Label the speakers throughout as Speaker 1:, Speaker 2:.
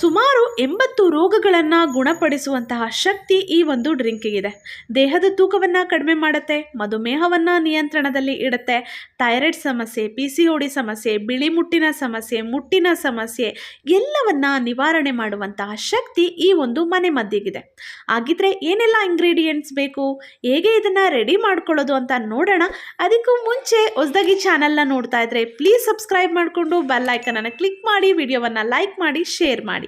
Speaker 1: ಸುಮಾರು ಎಂಬತ್ತು ರೋಗಗಳನ್ನು ಗುಣಪಡಿಸುವಂತಹ ಶಕ್ತಿ ಈ ಒಂದು ಡ್ರಿಂಕಿಗಿದೆ. ದೇಹದ ತೂಕವನ್ನು ಕಡಿಮೆ ಮಾಡುತ್ತೆ, ಮಧುಮೇಹವನ್ನು ನಿಯಂತ್ರಣದಲ್ಲಿ ಇಡುತ್ತೆ, ಥೈರಾಯ್ಡ್ ಸಮಸ್ಯೆ ಪಿ ಸಿ ಡಿ ಸಮಸ್ಯೆ, ಬಿಳಿ ಮುಟ್ಟಿನ ಸಮಸ್ಯೆ ಮುಟ್ಟಿನ ಸಮಸ್ಯೆ ಎಲ್ಲವನ್ನ ನಿವಾರಣೆ ಮಾಡುವಂತಹ ಶಕ್ತಿ ಈ ಒಂದು ಮನೆ ಮದ್ದಿಗಿದೆ. ಹಾಗಿದ್ರೆ ಏನೆಲ್ಲ ಇಂಗ್ರೀಡಿಯೆಂಟ್ಸ್ ಬೇಕು? ಹೇಗೆ ಇದನ್ನು ರೆಡಿ ಮಾಡ್ಕೊಳ್ಳೋದು ಅಂತ ನೋಡೋಣ. ಅದಕ್ಕೂ ಮುಂಚೆ ಹೊಸದಾಗಿ ಚಾನಲ್ನ ನೋಡ್ತಾ ಇದ್ರೆ ಪ್ಲೀಸ್ ಸಬ್ಸ್ಕ್ರೈಬ್ ಮಾಡಿಕೊಂಡು ಐಕನನ್ನು ಕ್ಲಿಕ್ ಮಾಡಿ ವಿಡಿಯೋವನ್ನು ಲೈಕ್ ಮಾಡಿ ಶೇರ್ ಮಾಡಿ.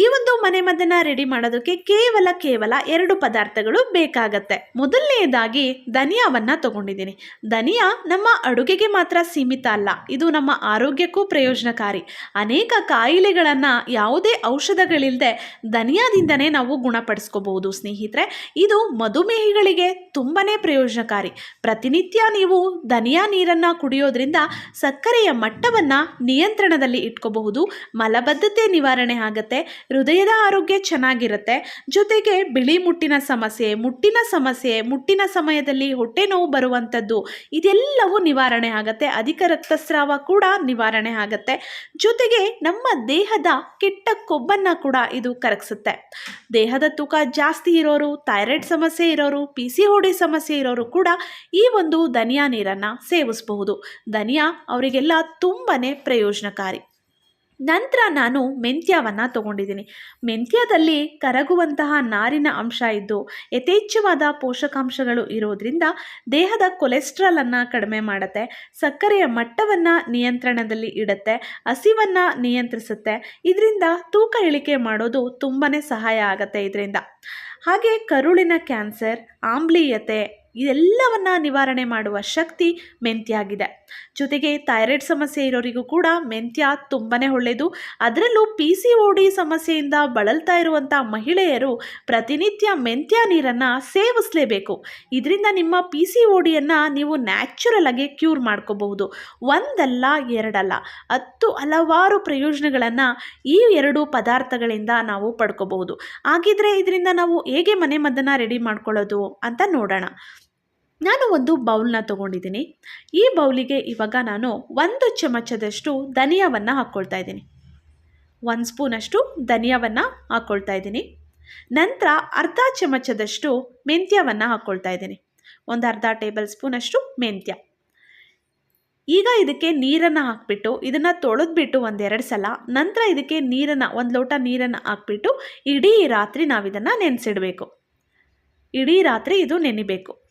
Speaker 1: ಈ ಒಂದು ಮನೆ ಮದ್ದನ್ನು ರೆಡಿ ಮಾಡೋದಕ್ಕೆ ಕೇವಲ ಕೇವಲ ಎರಡು ಪದಾರ್ಥಗಳು ಬೇಕಾಗತ್ತೆ. ಮೊದಲನೆಯದಾಗಿ ಧನಿಯಾವನ್ನು ತಗೊಂಡಿದ್ದೀನಿ. ಧನಿಯಾ ನಮ್ಮ ಅಡುಗೆಗೆ ಮಾತ್ರ ಸೀಮಿತ ಅಲ್ಲ, ಇದು ನಮ್ಮ ಆರೋಗ್ಯಕ್ಕೂ ಪ್ರಯೋಜನಕಾರಿ. ಅನೇಕ ಕಾಯಿಲೆಗಳನ್ನು ಯಾವುದೇ ಔಷಧಗಳಿಲ್ಲದೆ ಧನಿಯಾದಿಂದನೇ ನಾವು ಗುಣಪಡಿಸ್ಕೋಬಹುದು. ಸ್ನೇಹಿತರೆ, ಇದು ಮಧುಮೇಹಿಗಳಿಗೆ ತುಂಬನೇ ಪ್ರಯೋಜನಕಾರಿ. ಪ್ರತಿನಿತ್ಯ ನೀವು ಧನಿಯಾ ನೀರನ್ನು ಕುಡಿಯೋದ್ರಿಂದ ಸಕ್ಕರೆಯ ಮಟ್ಟವನ್ನು ನಿಯಂತ್ರಣದಲ್ಲಿ ಇಟ್ಕೋಬಹುದು, ಮಲಬದ್ಧತೆ ನಿವಾರಣೆ ಆಗುತ್ತೆ ಹೃದಯದ ಆರೋಗ್ಯ ಚೆನ್ನಾಗಿರುತ್ತೆ. ಜೊತೆಗೆ ಬಿಳಿ ಮುಟ್ಟಿನ ಸಮಸ್ಯೆ ಮುಟ್ಟಿನ ಸಮಸ್ಯೆ, ಮುಟ್ಟಿನ ಸಮಯದಲ್ಲಿ ಹೊಟ್ಟೆ ನೋವು ಬರುವಂಥದ್ದು, ಇದೆಲ್ಲವೂ ನಿವಾರಣೆ ಆಗುತ್ತೆ. ಅಧಿಕ ರಕ್ತಸ್ರಾವ ಕೂಡ ನಿವಾರಣೆ ಆಗುತ್ತೆ. ಜೊತೆಗೆ ನಮ್ಮ ದೇಹದ ಕೆಟ್ಟ ಕೊಬ್ಬನ್ನು ಕೂಡ ಇದು ಕರಗಿಸುತ್ತೆ. ದೇಹದ ತೂಕ ಜಾಸ್ತಿ ಇರೋರು, ಥೈರಾಯ್ಡ್ ಸಮಸ್ಯೆ ಇರೋರು, ಪಿ ಸಿ ಡಿ ಸಮಸ್ಯೆ ಇರೋರು ಕೂಡ ಈ ಒಂದು ಧನಿಯಾ ನೀರನ್ನು ಸೇವಿಸಬಹುದು. ಧನಿಯಾ ಅವರಿಗೆಲ್ಲ ತುಂಬಾ ಪ್ರಯೋಜನಕಾರಿ. ನಂತರ ನಾನು ಮೆಂತ್ಯವನ್ನು ತಗೊಂಡಿದ್ದೀನಿ. ಮೆಂತ್ಯದಲ್ಲಿ ಕರಗುವಂತಹ ನಾರಿನ ಅಂಶ ಇದ್ದು, ಯಥೇಚ್ಛವಾದ ಪೋಷಕಾಂಶಗಳು ಇರೋದ್ರಿಂದ ದೇಹದ ಕೊಲೆಸ್ಟ್ರಾಲನ್ನು ಕಡಿಮೆ ಮಾಡುತ್ತೆ, ಸಕ್ಕರೆಯ ಮಟ್ಟವನ್ನು ನಿಯಂತ್ರಣದಲ್ಲಿ ಇಡುತ್ತೆ, ಹಸಿವನ್ನು ನಿಯಂತ್ರಿಸುತ್ತೆ. ಇದರಿಂದ ತೂಕ ಇಳಿಕೆ ಮಾಡೋದು ತುಂಬಾ ಸಹಾಯ ಆಗುತ್ತೆ ಇದರಿಂದ. ಹಾಗೆ ಕರುಳಿನ ಕ್ಯಾನ್ಸರ್ ಆಮ್ಲೀಯತೆ ಇದೆಲ್ಲವನ್ನ ನಿವಾರಣೆ ಮಾಡುವ ಶಕ್ತಿ ಮೆಂತ್ಯಾಗಿದೆ. ಜೊತೆಗೆ ಥೈರಾಯ್ಡ್ ಸಮಸ್ಯೆ ಇರೋರಿಗೂ ಕೂಡ ಮೆಂತ್ಯ ತುಂಬಾ ಒಳ್ಳೆಯದು ಅದರಲ್ಲೂ ಪಿ ಸಿ ಓ ಡಿ ಸಮಸ್ಯೆಯಿಂದ ಬಳಲ್ತಾ ಇರುವಂಥ ಮಹಿಳೆಯರು ಪ್ರತಿನಿತ್ಯ ಮೆಂತ್ಯ ನೀರನ್ನು ಸೇವಿಸಲೇಬೇಕು. ಇದರಿಂದ ನಿಮ್ಮ ಪಿ ಸಿ ಓ ಡಿಯನ್ನು ನೀವು ನ್ಯಾಚುರಲ್ ಆಗಿ ಕ್ಯೂರ್ ಮಾಡ್ಕೋಬಹುದು. ಒಂದಲ್ಲ, ಎರಡಲ್ಲ, ಹತ್ತು ಹಲವಾರು ಪ್ರಯೋಜನಗಳನ್ನು ಈ ಎರಡು ಪದಾರ್ಥಗಳಿಂದ ನಾವು ಪಡ್ಕೋಬಹುದು. ಹಾಗಿದ್ರೆ ಇದರಿಂದ ನಾವು ಹೇಗೆ ಮನೆ ಮದ್ದನ್ನು ರೆಡಿ ಮಾಡ್ಕೊಳ್ಳೋದು ಅಂತ ನೋಡೋಣ. ನಾನು ಒಂದು ಬೌಲ್ನ ತೊಗೊಂಡಿದ್ದೀನಿ. ಈ ಬೌಲಿಗೆ ಇವಾಗ ನಾನು ಒಂದು ಚಮಚದಷ್ಟು ಧನಿಯಾವನ್ನು ಹಾಕ್ಕೊಳ್ತಾ ಇದ್ದೀನಿ. ಒಂದು ಸ್ಪೂನಷ್ಟು ಧನಿಯಾವನ್ನು ಹಾಕ್ಕೊಳ್ತಾ ಇದ್ದೀನಿ. ನಂತರ ಅರ್ಧ ಚಮಚದಷ್ಟು ಮೆಂತ್ಯವನ್ನು ಹಾಕ್ಕೊಳ್ತಾ ಇದ್ದೀನಿ. ಒಂದು ಅರ್ಧ ಟೇಬಲ್ ಸ್ಪೂನಷ್ಟು ಮೆಂತ್ಯ. ಈಗ ಇದಕ್ಕೆ ನೀರನ್ನು ಹಾಕ್ಬಿಟ್ಟು ಇದನ್ನು ತೊಳೆದ್ಬಿಟ್ಟು ಒಂದೆರಡು ಸಲ, ನಂತರ ಇದಕ್ಕೆ ನೀರನ್ನು, ಒಂದು ಲೋಟ ನೀರನ್ನು ಹಾಕ್ಬಿಟ್ಟು ಇಡೀ ರಾತ್ರಿ ನಾವಿದನ್ನು ನೆನೆಸಿಡಬೇಕು. ಇಡೀ ರಾತ್ರಿ ಇದು ನೆನಿಬೇಕು.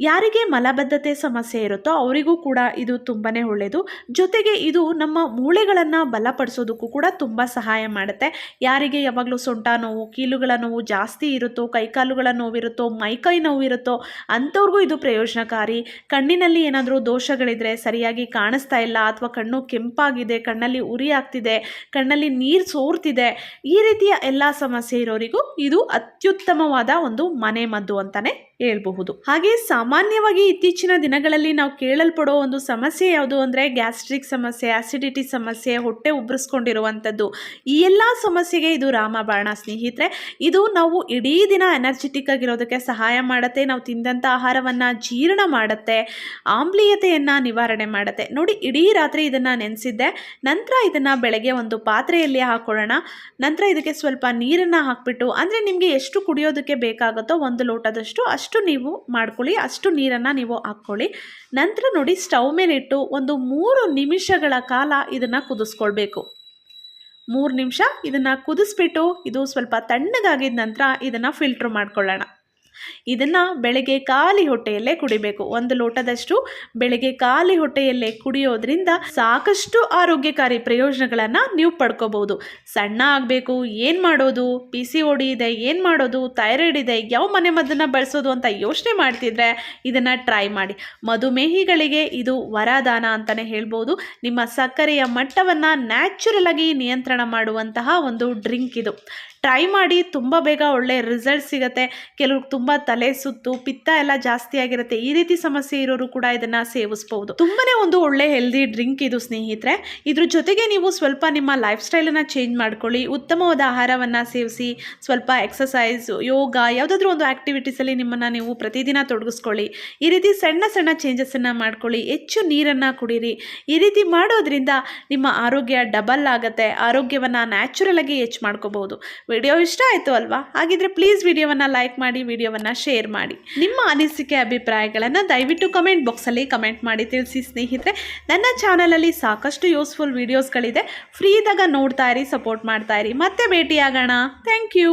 Speaker 1: ಯಾರಿಗೆ ಮಲಬದ್ಧತೆ ಸಮಸ್ಯೆ ಇರುತ್ತೋ ಅವರಿಗೂ ಕೂಡ ಇದು ತುಂಬಾ ಒಳ್ಳೆಯದು ಜೊತೆಗೆ ಇದು ನಮ್ಮ ಮೂಳೆಗಳನ್ನು ಬಲಪಡಿಸೋದಕ್ಕೂ ಕೂಡ ತುಂಬ ಸಹಾಯ ಮಾಡುತ್ತೆ. ಯಾರಿಗೆ ಯಾವಾಗಲೂ ಸೊಂಟ ನೋವು, ಕೀಲುಗಳ ನೋವು ಜಾಸ್ತಿ ಇರುತ್ತೋ, ಕೈಕಾಲುಗಳ ನೋವಿರುತ್ತೋ, ಮೈಕೈ ನೋವು ಇರುತ್ತೋ ಅಂಥವ್ರಿಗೂ ಇದು ಪ್ರಯೋಜನಕಾರಿ. ಕಣ್ಣಿನಲ್ಲಿ ಏನಾದರೂ ದೋಷಗಳಿದ್ರೆ ಸರಿಯಾಗಿ ಕಾಣಿಸ್ತಾ ಇಲ್ಲ ಅಥವಾ ಕಣ್ಣು ಕೆಂಪಾಗಿದೆ, ಕಣ್ಣಲ್ಲಿ ಉರಿ ಆಗ್ತಿದೆ, ಕಣ್ಣಲ್ಲಿ ನೀರು ಸೋರ್ತಿದೆ, ಈ ರೀತಿಯ ಎಲ್ಲ ಸಮಸ್ಯೆ ಇರೋರಿಗೂ ಇದು ಅತ್ಯುತ್ತಮವಾದ ಒಂದು ಮನೆ ಮದ್ದು ಅಂತಲೇ ಹೇಳ್ಬಹುದು. ಹಾಗೆ ಸಾಮಾನ್ಯವಾಗಿ ಇತ್ತೀಚಿನ ದಿನಗಳಲ್ಲಿ ನಾವು ಕೇಳಲ್ಪಡೋ ಒಂದು ಸಮಸ್ಯೆ ಯಾವುದು ಅಂದರೆ ಗ್ಯಾಸ್ಟ್ರಿಕ್ ಸಮಸ್ಯೆ ಆಸಿಡಿಟಿ ಸಮಸ್ಯೆ, ಹೊಟ್ಟೆ ಉಬ್ಬರಿಸ್ಕೊಂಡಿರುವಂಥದ್ದು ಈ ಎಲ್ಲ ಸಮಸ್ಯೆಗೆ ಇದು ರಾಮಬಾಣ ಸ್ನೇಹಿತರೆ. ಇದು ನಾವು ಇಡೀ ದಿನ ಎನರ್ಜೆಟಿಕ್ ಆಗಿರೋದಕ್ಕೆ ಸಹಾಯ ಮಾಡುತ್ತೆ, ನಾವು ತಿಂದಂಥ ಆಹಾರವನ್ನು ಜೀರ್ಣ ಮಾಡುತ್ತೆ, ಆಮ್ಲೀಯತೆಯನ್ನು ನಿವಾರಣೆ ಮಾಡುತ್ತೆ. ನೋಡಿ, ಇಡೀ ರಾತ್ರಿ ಇದನ್ನು ನೆನೆಸಿದ್ದೆ. ನಂತರ ಇದನ್ನು ಬೆಳಗ್ಗೆ ಒಂದು ಪಾತ್ರೆಯಲ್ಲಿ ಹಾಕೊಳ್ಳೋಣ. ನಂತರ ಇದಕ್ಕೆ ಸ್ವಲ್ಪ ನೀರನ್ನು ಹಾಕ್ಬಿಟ್ಟು, ಅಂದರೆ ನಿಮಗೆ ಎಷ್ಟು ಕುಡಿಯೋದಕ್ಕೆ ಬೇಕಾಗುತ್ತೋ ಒಂದು ಲೋಟದಷ್ಟು ಅಷ್ಟು ನೀವು ಮಾಡ್ಕೊಳ್ಳಿ, ಅಷ್ಟು ನೀರನ್ನು ನೀವು ಹಾಕ್ಕೊಳ್ಳಿ. ನಂತರ ನೋಡಿ ಸ್ಟವ್ ಮೇಲಿಟ್ಟು ಒಂದು ಮೂರು ನಿಮಿಷಗಳ ಕಾಲ ಇದನ್ನು ಕುದಿಸ್ಕೊಳ್ಬೇಕು. ಮೂರು ನಿಮಿಷ ಇದನ್ನು ಕುದಿಸ್ಬಿಟ್ಟು ಇದು ಸ್ವಲ್ಪ ತಣ್ಣಗಾಗಿದ ನಂತರ ಇದನ್ನು ಫಿಲ್ಟ್ರ್ ಮಾಡ್ಕೊಳ್ಳೋಣ. ಇದನ್ನು ಬೆಳಗ್ಗೆ ಖಾಲಿ ಹೊಟ್ಟೆಯಲ್ಲೇ ಕುಡಿಬೇಕು. ಒಂದು ಲೋಟದಷ್ಟು ಬೆಳಗ್ಗೆ ಖಾಲಿ ಹೊಟ್ಟೆಯಲ್ಲೇ ಕುಡಿಯೋದ್ರಿಂದ ಸಾಕಷ್ಟು ಆರೋಗ್ಯಕಾರಿ ಪ್ರಯೋಜನಗಳನ್ನು ನೀವು ಪಡ್ಕೋಬಹುದು. ಸಣ್ಣ ಆಗಬೇಕು, ಏನು ಮಾಡೋದು? ಪಿ ಸಿ ಓ ಡಿ ಇದೆ, ಏನು ಮಾಡೋದು? ಥೈರಾಯ್ಡ್ ಇದೆ, ಯಾವ ಮನೆ ಮದ್ದನ್ನು ಬಳಸೋದು ಅಂತ ಯೋಚನೆ ಮಾಡ್ತಿದ್ರೆ ಇದನ್ನು ಟ್ರೈ ಮಾಡಿ. ಮಧುಮೇಹಿಗಳಿಗೆ ಇದು ವರದಾನ ಅಂತಲೇ ಹೇಳ್ಬೋದು. ನಿಮ್ಮ ಸಕ್ಕರೆಯ ಮಟ್ಟವನ್ನು ನ್ಯಾಚುರಲ್ ಆಗಿ ನಿಯಂತ್ರಣ ಮಾಡುವಂತಹ ಒಂದು ಡ್ರಿಂಕ್ ಇದು. ಟ್ರೈ ಮಾಡಿ ತುಂಬ ಬೇಗ ಒಳ್ಳೆ ರಿಸಲ್ಟ್ ಸಿಗುತ್ತೆ. ಕೆಲವ್ರಿಗೆ ತುಂಬ ತಲೆ ಸುತ್ತು, ಪಿತ್ತ ಎಲ್ಲ ಜಾಸ್ತಿ ಆಗಿರುತ್ತೆ. ಈ ರೀತಿ ಸಮಸ್ಯೆ ಇರೋರು ಕೂಡ ಇದನ್ನ ಸೇವಿಸಬಹುದು. ತುಂಬಾನೇ ಒಂದು ಒಳ್ಳೆ ಹೆಲ್ದಿ ಡ್ರಿಂಕ್ ಇದು ಸ್ನೇಹಿತರೆ. ಇದ್ರ ಜೊತೆಗೆ ನೀವು ಸ್ವಲ್ಪ ನಿಮ್ಮ ಲೈಫ್ ಸ್ಟೈಲನ್ನು ಚೇಂಜ್ ಮಾಡ್ಕೊಳ್ಳಿ. ಉತ್ತಮವಾದ ಆಹಾರವನ್ನು ಸೇವಿಸಿ, ಸ್ವಲ್ಪ ಎಕ್ಸಸೈಸ್ ಯೋಗ, ಯಾವುದಾದ್ರೂ ಒಂದು ಆ್ಯಕ್ಟಿವಿಟೀಸಲ್ಲಿ ನಿಮ್ಮನ್ನು ನೀವು ಪ್ರತಿದಿನ ತೊಡಗಿಸ್ಕೊಳ್ಳಿ. ಈ ರೀತಿ ಸಣ್ಣ ಸಣ್ಣ ಚೇಂಜಸನ್ನು ಮಾಡ್ಕೊಳ್ಳಿ. ಹೆಚ್ಚು ನೀರನ್ನು ಕುಡೀರಿ. ಈ ರೀತಿ ಮಾಡೋದ್ರಿಂದ ನಿಮ್ಮ ಆರೋಗ್ಯ ಡಬಲ್ ಆಗುತ್ತೆ. ಆರೋಗ್ಯವನ್ನು ನ್ಯಾಚುರಲ್ ಆಗಿ ಹೆಚ್ಚು ಮಾಡ್ಕೋಬಹುದು. ವಿಡಿಯೋ ಇಷ್ಟ ಆಯಿತು ಅಲ್ವಾ? ಹಾಗಿದ್ರೆ ಪ್ಲೀಸ್ ವಿಡಿಯೋವನ್ನು ಲೈಕ್ ಮಾಡಿ, ವಿಡಿಯೋವನ್ನು ಶೇರ್ ಮಾಡಿ. ನಿಮ್ಮ ಅನಿಸಿಕೆ, ಅಭಿಪ್ರಾಯಗಳನ್ನು ದಯವಿಟ್ಟು ಕಮೆಂಟ್ ಬಾಕ್ಸಲ್ಲಿ ಕಮೆಂಟ್ ಮಾಡಿ ತಿಳಿಸಿ ಸ್ನೇಹಿತರೆ. ನನ್ನ ಚಾನಲಲ್ಲಿ ಸಾಕಷ್ಟು ಯೂಸ್ಫುಲ್ ವೀಡಿಯೋಸ್ಗಳಿದೆ ಫ್ರೀ ಇದ್ದಾಗ ನೋಡ್ತಾ ಇರಿ ಸಪೋರ್ಟ್ ಮಾಡ್ತಾ ಇರಿ. ಮತ್ತೆ ಭೇಟಿಯಾಗೋಣ. Thank you